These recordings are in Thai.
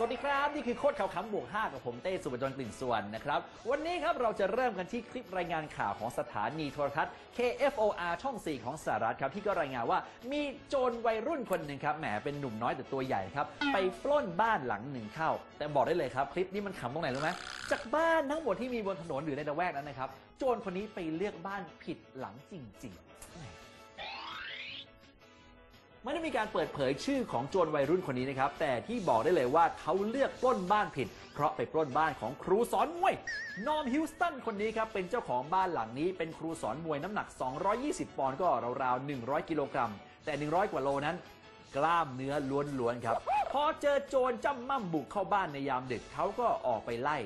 สวัสดีครับ นี่คือโคตรข่าวขำบวก5กับผมเต้สุบจรกลิ่นส่วนนะครับ วันนี้ครับเราจะเริ่มกันที่คลิปรายงานข่าวของสถานีโทรทัศน์ KFOR ช่อง 4 ของสหรัฐครับ ที่ก็รายงานว่ามีโจรวัยรุ่นคนหนึ่งครับแหมเป็นหนุ่มน้อยแต่ตัวใหญ่ครับ ไปปล้นบ้านหลังหนึ่งเข้า แต่บอกได้เลยครับ คลิปนี้มันขำตรงไหนรู้ไหมจากบ้านทั้งหมดที่มีบนถนนหรือในละแวกนั้นนะครับโจรคนนี้ไปเลือกบ้านผิดหลังจริงๆ ไม่ได้มีการเปิดเผยชื่อของโจรวัยรุ่นคนนี้นะครับ แต่ที่บอกได้เลยว่าเขาเลือกปล้นบ้านผิด เพราะไปปล้นบ้านของครูสอนมวย นอมฮิวสตันคนนี้ครับ เป็นเจ้าของบ้านหลังนี้ เป็นครูสอนมวยน้ำหนัก 220 ปอนด์ก็ราวๆ 100 กิโลกรัม แต่ 100 กว่าโลนั้น กล้ามเนื้อล้วนๆครับ พอเจอโจรจ้ำม่ำบุกเข้าบ้านในยามดึกเขาก็ออกไปไล่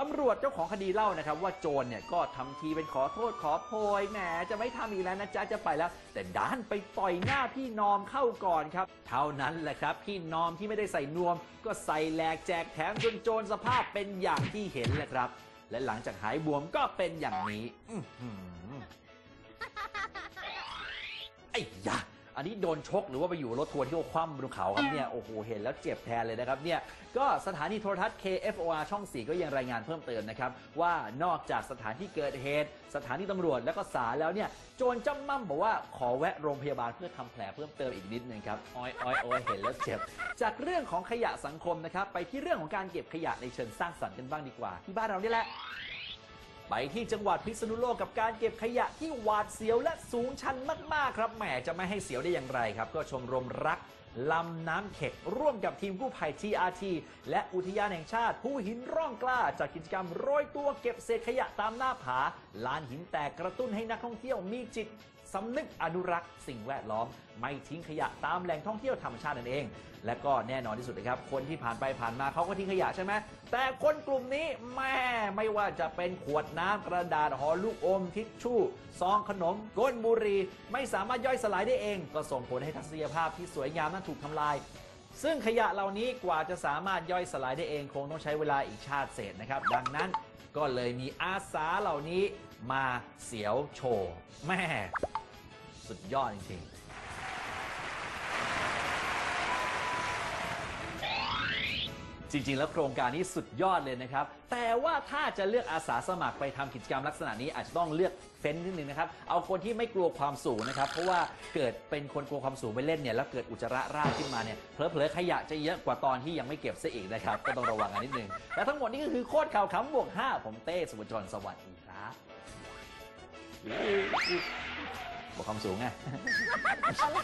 ตำรวจเจ้าของคดีเล่านะครับ ว่าโจรเนี่ยก็ทำทีเป็นขอโทษขอโพยแหมจะไม่ทำอีกแล้วนะจ๊ะจะไปแล้ว แต่ด้านไปต่อยหน้าพี่นอมเข้าก่อนครับ เท่านั้นแหละครับ พี่นอมที่ไม่ได้ใส่นวม ก็ใส่แหลกแจกแถมจนโจรสภาพเป็นอย่างที่เห็นแหละครับ และหลังจากหายบวมก็เป็นอย่างนี้อื้อหือไอ้ยะ อันนี้โดนชกหรือว่าไปอยู่รถทัวร์ที่เขาคว่ำบนเขาครับเนี่ยโอ้โหเห็นแล้วเจ็บแทนเลยนะครับเนี่ยก็สถานีโทรทัศน์ KFOR ช่อง 4 ก็ยังรายงานเพิ่มเติมนะครับว่านอกจากสถานที่เกิดเหตุ สถานีตำรวจและก็ศาลแล้วเนี่ยโจรจ้ำม่ำบอกว่าขอแวะโรงพยาบาลเพื่อทำแผลเพิ่มเติมอีกนิดนึงครับอ้อยอ้อยอ้อยเห็นแล้วเจ็บ จากเรื่องของขยะสังคมนะครับไปที่เรื่องของการเก็บขยะในเชิงสร้างสรรค์กันบ้างดีกว่า ที่บ้านเรานี่แหละ ไปที่จังหวัดพิษณุโลกกับการเก็บขยะที่หวาดเสียวและสูงชันมากๆครับแหมจะไม่ให้เสียวได้อย่างไรครับ ก็ชมรมรักลำน้ำเข็กร่วมกับทีมกู้ภัย TRT และอุทยานแห่งชาติ ผู้หินร่องกล้าจัดกิจกรรมโรยตัวเก็บเศษขยะตามหน้าผาลานหินแตกกระตุ้นให้นักท่องเที่ยวมีจิต สำนึกอนุรักษ์สิ่งแวดล้อม ไม่ทิ้งขยะตามแหล่งท่องเที่ยวธรรมชาตินั่นเอง และก็แน่นอนที่สุดนะครับ คนที่ผ่านไปผ่านมาเขาก็ทิ้งขยะใช่ไหมแต่คนกลุ่มนี้แม่ไม่ว่าจะเป็นขวดน้ำกระดาษห่อลูกอมทิชชู่ซองขนมก้นบุหรี่ไม่สามารถย่อยสลายได้เอง ก็ส่งผลให้ทัศนียภาพที่สวยงามนั้นถูกทำลายซึ่งขยะเหล่านี้กว่าจะสามารถย่อยสลายได้เองคงต้องใช้เวลาอีกชาติเศษนะครับ ดังนั้น ก็เลยมีอาสาเหล่านี้มาเสียวโชว์แม่ สุดยอดจริงๆ จริงๆ แล้วโครงการนี้สุดยอดเลยนะครับ แต่ว่าถ้าจะเลือกอาสาสมัครไปทำกิจกรรมลักษณะนี้อาจจะต้องเลือกเฟ้นนิดนึงนะครับ เอาคนที่ไม่กลัวความสูงนะครับ เพราะว่าเกิดเป็นคนกลัวความสูงไปเล่นเนี่ยแล้วเกิดอุจจาระราดขึ้นมาเนี่ยเผลอๆขยะจะเยอะกว่าตอนที่ยังไม่เก็บซะอีกนะครับ ก็ต้องระวังกันนิดนึง และทั้งหมดนี้ก็คือโคตรข่าวขำบวก5ผมเต้สุวจรสวัสดีครับบวกความสูงไงอะไร